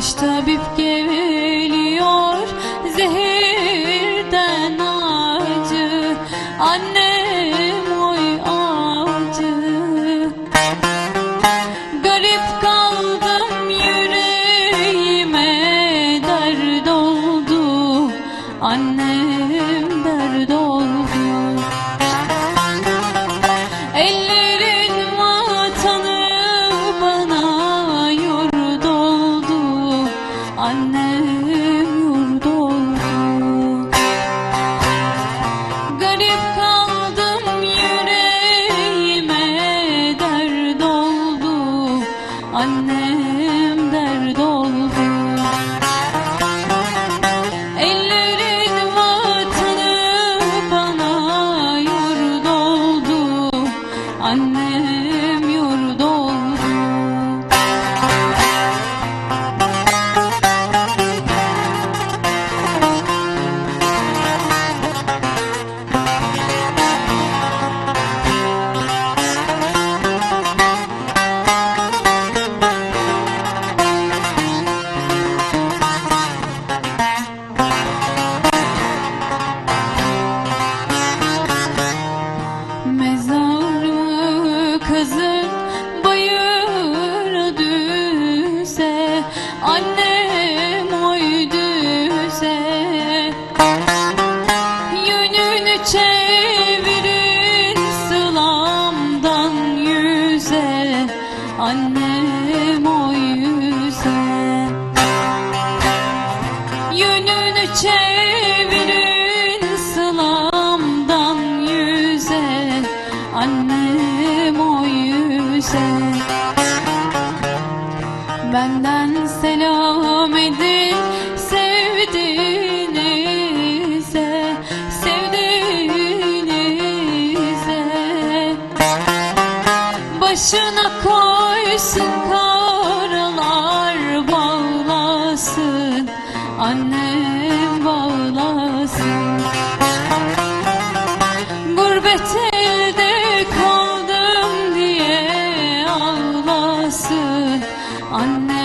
Baş tabip geliyor Annem Annem oy düze Yönünü çevirin sılamdan yüze. Annem yüze Yönünü çevirin sılamdan yüze. Annem o yüze Benden selam edin. Sevdiğinize Sevdiğinize. Başına koysun karalar bağlasın. Annem bağlasın ağlasın Annem